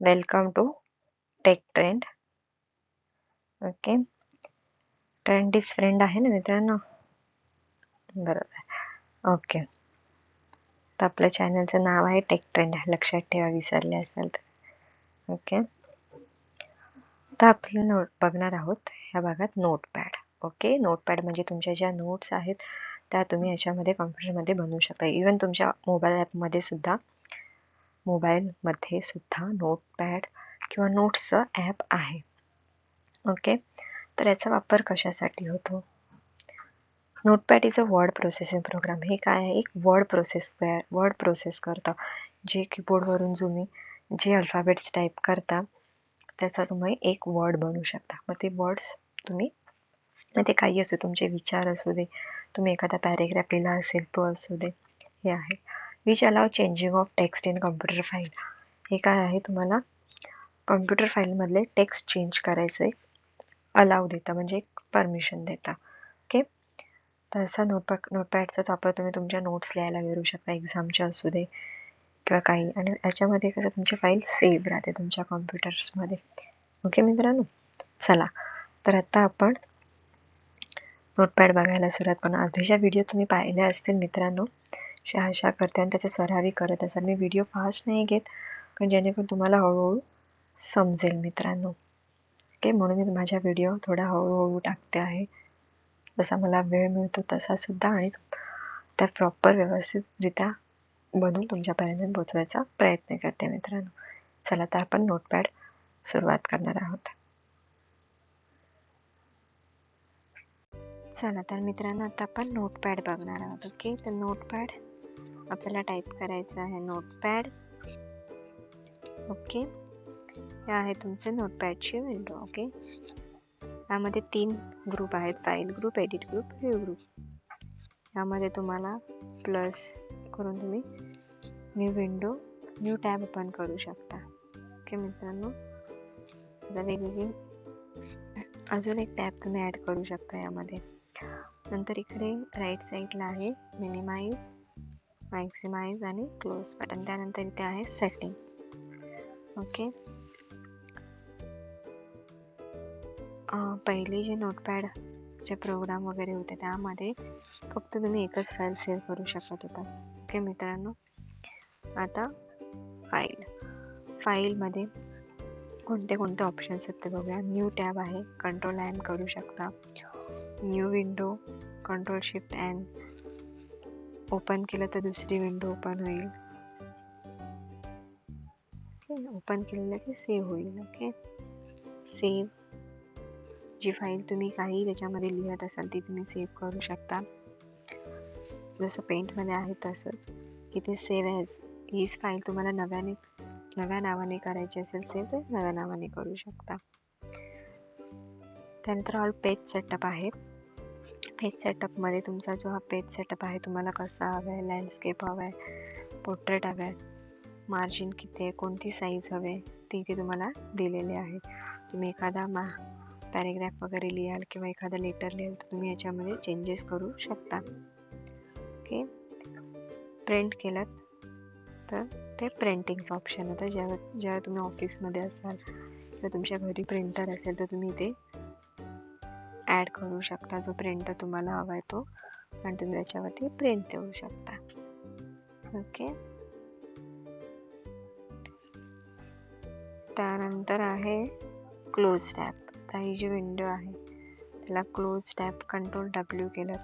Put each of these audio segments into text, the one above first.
Welcome to tech trend okay trend is friend आहे ना मित्रांनो? बरोबर. ओके तर आपल्या चॅनलचं नाव आहे टेक ट्रेंड लक्षात ठेवा विसरले असाल तर. ओके तर आपण नोट बघणार आहोत ह्या भागात नोटपॅड ओके नोटपॅड म्हणजे तुमच्या ज्या नोट्स आहेत त्या तुम्ही याच्यामध्ये कॉम्प्युटरमध्ये बनवू शकता. इवन तुमच्या मोबाईल ॲपमध्ये सुद्धा मोबाईलमध्ये सुद्धा नोटपॅड किंवा नोट्सचं ॲप आहे. ओके तर याचा वापर कशासाठी होतो? Notepad is a word processing program हे काय आहे? एक वर्ड प्रोसेस तयार वर्ड प्रोसेस करता. जे कीबोर्डवरून तुम्ही जे अल्फाबेट्स टाईप करता त्याचा तुम्ही एक वर्ड बनवू शकता. मग ते वर्ड्स तुम्ही ते काही असो तुमचे विचार असू दे तुम्ही एखादा पॅरेग्राफ लिहिला असेल तो असू दे हे आहे. Which allow changing of text in computer file हे काय आहे तुम्हाला? कम्प्युटर फाईलमधले टेक्स्ट चेंज करायचं. एक अलाव देता म्हणजे एक परमिशन देता. ओके तर असा नोटपॅड नोटपॅडचा वापर तुम्ही तुमच्या नोट्स लिहायला करू शकता एक्झामच्या असू दे किंवा काही. आणि याच्यामध्ये कसं तुमची फाईल सेव्ह राहते तुमच्या कॉम्प्युटर्समध्ये ओके मित्रांनो? चला. तर आता आपण नोटपॅड बघायला सुरुवात करून आधीच्या व्हिडिओ तुम्ही पाहिल्या असतील मित्रांनो. शहाशा करते आणि त्याच्या सरावी करत असाल मी व्हिडिओ फास्ट नाही घेत पण जेणेकरून तुम्हाला हळूहळू समजेल मित्रांनो. ओके म्हणून मी माझ्या व्हिडिओ थोडा हळूहळू टाकते आहे. जसा मला वेळ मिळतो तसासुद्धा आणि त्या प्रॉपर व्यवस्थितरित्या बनवून तुमच्यापर्यंत पोचवायचा प्रयत्न करते मित्रांनो. चला तर आपण नोटपॅड सुरुवात करणार आहोत. चला तर मित्रांनो आता आपण नोटपॅड बघणार आहोत. ओके तर नोटपॅड आपल्याला टाईप करायचं आहे नोटपॅड ओके हे आहे तुमचे नोटपॅडची विंडो ओके यामध्ये तीन ग्रुप आहेत file group edit group view group यामध्ये तुम्हाला प्लस करून तुम्ही new window new tab open करू शकता. ओके मित्रांनो. आता वेगवेगळी अजून एक टॅब तुम्ही ॲड करू शकता यामध्ये. नंतर इकडे राईट साईडला आहे मिनिमाइज मॅक्झिमाइज आणि क्लोज बटन त्यानंतर इथे आहे सेटिंग ओके पहिले जे नोटपॅडचे प्रोग्राम वगैरे होते त्यामध्ये फक्त तुम्ही एकच फाईल सेव्ह करू शकत होता. ओके मित्रांनो? आता फाईल फाईलमध्ये कोणते कोणते ऑप्शन्स आहेत ते बघूया. न्यू टॅब आहे कंट्रोल अँड करू शकता. New window control shift and open केलं तर दुसरी विंडो ओपन होईल. ओपन केलेलं ते सेव्ह होईल ओके? सेव्ह. जी फाईल तुम्ही काही त्याच्यामध्ये लिहत असाल ती तुम्ही सेव्ह करू शकता. जसं पेंटमध्ये आहे तसंच. इथे सेव्ह एज. हीच फाईल तुम्हाला नव्याने नव्या नावाने करायची असेल सेव्ह तर नव्या नावाने करू शकता. त्यानंतर ऑल पेज सेटअप आहे. पेज सेटअपमध्ये तुमचा जो हा पेज सेटअप आहे तुम्हाला कसा हवा आहे लँडस्केप हवा आहे पोर्ट्रेट हवे आहे मार्जिन किती आहे कोणती साईज हवे ते इथे तुम्हाला दिलेले आहे. तुम्ही एखादा मा पॅरेग्राफ वगैरे लिहाल किंवा एखादा लेटर लिहाल तर तुम्ही याच्यामध्ये चेंजेस करू शकता. ओके प्रिंट केलं तर ते प्रिंटिंगचं ऑप्शन होतं ज्या ज्या तुम्ही ऑफिसमध्ये असाल किंवा तुमच्या घरी प्रिंटर असेल तर तुम्ही ते ॲड करू शकता जो प्रिंटर तुम्हाला हवा आहे तो. आणि तुम्ही त्याच्यावरती प्रिंट देऊ शकता. ओके त्यानंतर आहे क्लोज टॅप आता ही जी विंडो आहे त्याला क्लोज टॅप कंट्रोल डब्ल्यू केलं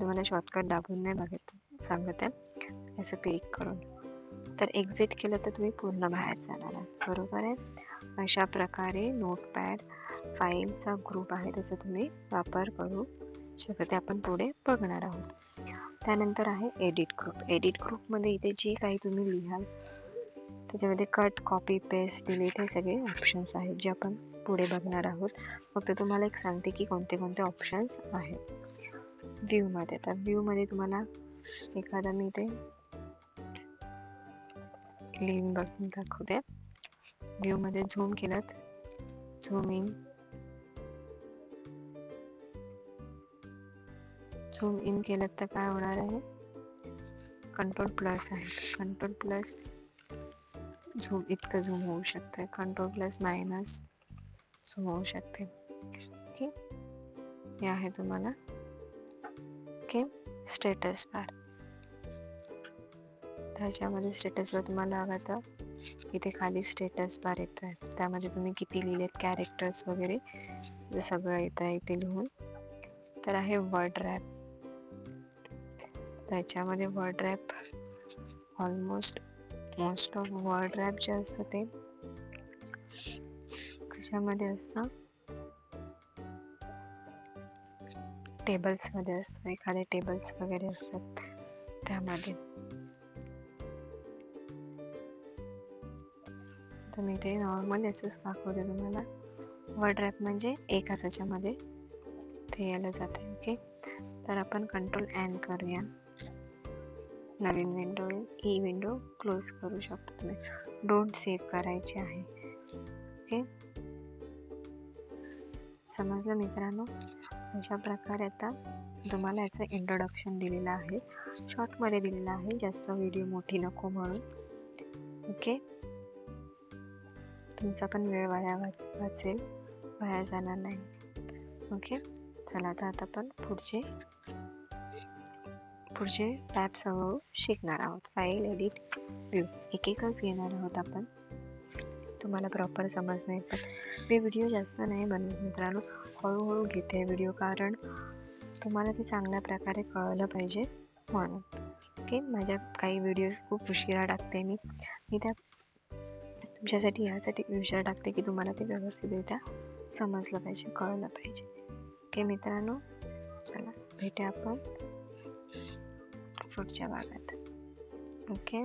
तुम्हाला शॉर्टकट दाबून नाही बघत सांगत आहे. असं क्लिक करून. तर एक्झिट केलं तर तुम्ही पूर्ण बाहेर जाणार आहात. बरोबर आहे? अशा प्रकारे नोटपॅड फाईलचा ग्रुप आहे त्याचा तुम्ही वापर करू शकता. ते आपण पुढे बघणार आहोत. त्यानंतर आहे एडिट ग्रुप एडिट ग्रुपमध्ये इथे जे काही तुम्ही लिहाल त्याच्यामध्ये कट कॉपी पेस्ट डिलीट हे सगळे ऑप्शन्स आहेत जे आपण पुढे बघणार आहोत. फक्त तुम्हाला एक सांगते की कोणते कोणते ऑप्शन्स आहेत. व्ह्यूमध्ये तर व्ह्यूमध्ये तुम्हाला एखादा मी ते क्लीन बघून दाखवते. व्ह्यूमध्ये झूम केलात झूम इन झूम इन केलं तर काय होणार आहे कंट्रोल प्लस आहे कंट्रोल प्लस झूम इतकं झूम होऊ शकतं कंट्रोल प्लस मायनस झूम होऊ शकते ओके हे। आहे तुम्हाला ओके स्टेटस बार त्याच्यामध्ये स्टेटसला तुम्हाला हवं तर इथे खाली स्टेटस बार येत आहे त्यामध्ये तुम्ही किती लिहिलेत कॅरेक्टर्स वगैरे सगळं येत आहे इथे लिहून तर आहे वर्ड रॅप त्याच्यामध्ये word wrap almost most of word wrap जे असतं ते कशामध्ये असतं? टेबल्समध्ये असतं. एखादे टेबल्स वगैरे असतात त्यामध्ये. तर मी ते नॉर्मल असंच दाखवते तुम्हाला. वर्ड रॅप म्हणजे एका त्याच्यामध्ये ते यायला जाते ओके तर आपण कंट्रोल ॲन करूया. नवीन विंडो ही विंडो क्लोज करू शकतो तुम्ही. डोंट सेव्ह करायचे आहे. ओके समजलं मित्रांनो? अशा प्रकारे आता तुम्हाला याचं इंट्रोडक्शन दिलेलं आहे. शॉर्टमध्ये दिलेलं आहे जास्त व्हिडिओ मोठी नको म्हणून. ओके तुमचा पण वेळ वाया वाच वाचेल. वाया जाणार नाही. ओके चला आता आता आपण पुढचे पुढचे टॅब्स हळूहळू शिकणार आहोत. फाईल एडिट व्ह्यू एक एकच घेणार आहोत आपण. तुम्हाला प्रॉपर समजणार पण मी व्हिडिओ जास्त नाही बनवत मित्रांनो. हळूहळू घेते व्हिडिओ कारण तुम्हाला ते चांगल्या प्रकारे कळलं पाहिजे म्हणून. ओके माझ्या काही व्हिडिओज खूप उशिरा टाकते मी. मी त्या तुमच्यासाठी ह्यासाठी उशिरा टाकते की तुम्हाला ते व्यवस्थितरित्या समजलं पाहिजे कळलं पाहिजे. ओके मित्रांनो? चला भेटूया आपण. पुढच्या बागात ओके